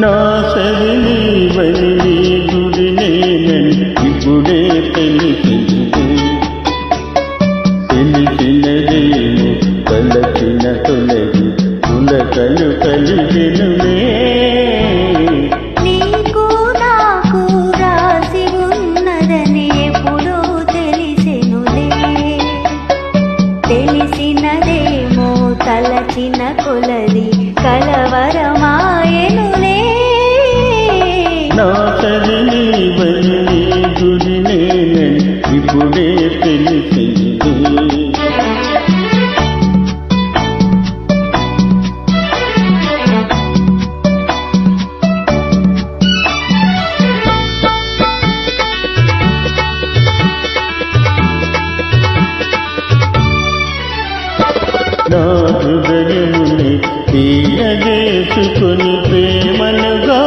నా సరి బలి గుడి ఇప్పుడే పెళ్ళికింది పెళ్ళికినదేము పలకిన తొలగి తలచిన కొలది కలవరమాయను నా హృదయముని తీయజేసుకుని ప్రేమనుగా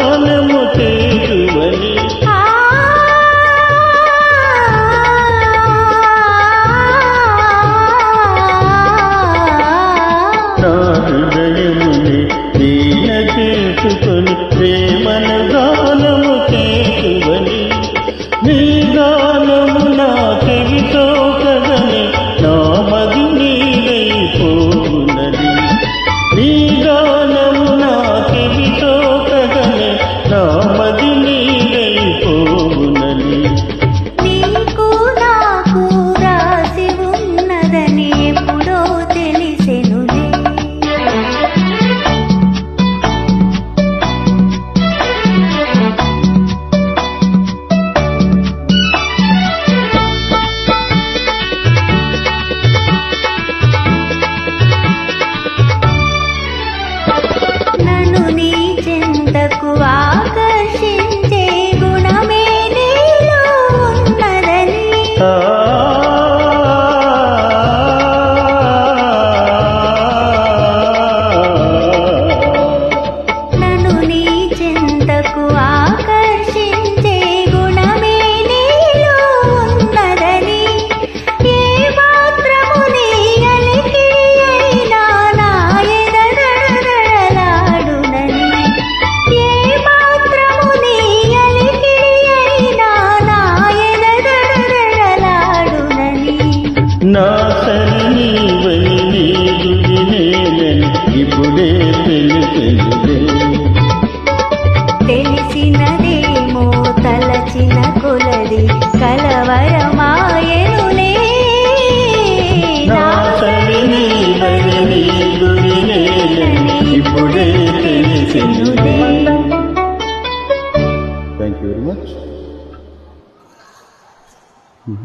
Mm-hmm.